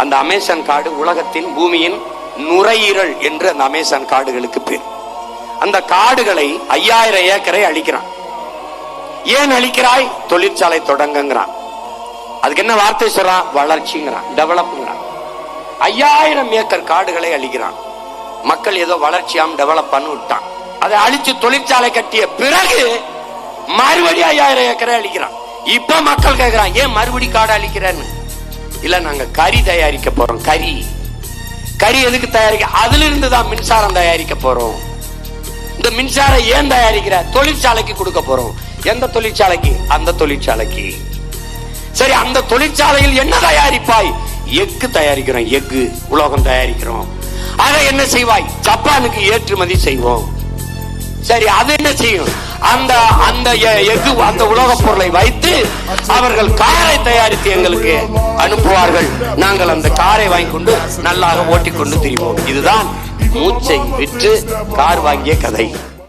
அந்த அமேசான் காடு உலகத்தின் பூமியின் நுரையீரல் என்று அந்த அமேசான் காடுகளுக்கு பேர். அந்த காடுகளை ஐயாயிரம் ஏக்கரை அழிக்கிறான். ஏன் அழிக்கிறாய்? தொழிற்சாலை தொடங்குங்கிறான். அதுக்கு என்ன வார்த்தை சொல்றான்? வளர்ச்சிங்கிறான் டெவலப்புங்கிறான். ஐயாயிரம் ஏக்கர் காடுகளை அழிக்கிறான். மக்கள் ஏதோ வளர்ச்சியாம் டெவலப் பண்ணி விட்டான். அதை அழிச்சு தொழிற்சாலை கட்டிய பிறகு மறுபடியும் ஐயாயிரம் ஏக்கரை அழிக்கிறான். இப்ப மக்கள் கேட்கிறான் ஏன் மறுபடி காடு அழிக்கிறேன்னு? இல்ல நாங்க கறி தயாரிக்க போறோம் கறி. கறி எதுக்கு தயாரிக்க அதுல இருந்து தான் மின்சாரம் தயாரிக்க போறோம். இந்த மின்சாரம் ஏன் தயாரிக்கிற? தொழிற்சாலைக்கு கொடுக்க போறோம். எந்த தொழிற்சாலைக்கு? அந்த தொழிற்சாலைக்கு. சரி அந்த தொழிற்சாலையில் என்ன தயாரிப்பாய்? எஃகு தயாரிக்கிறோம் எஃகு. உலோகம் தயாரிக்கிறோம். அதை என்ன செய்வாய்? ஜப்பானுக்கு ஏற்றுமதி செய்வோம். சரி அது என்ன செய்யும்? அந்த அந்த எ- எஃகு அந்த உலோகப் பொருளை வைத்து அவர்கள் காரை தயாரித்து எங்களுக்கு நாங்கள் அந்த காரை வாங்கி கொண்டு நல்லாக ஓட்டிக்கொண்டு திரிவோம். இதுதான் மூச்சை விற்று கார் வாங்கிய கதை.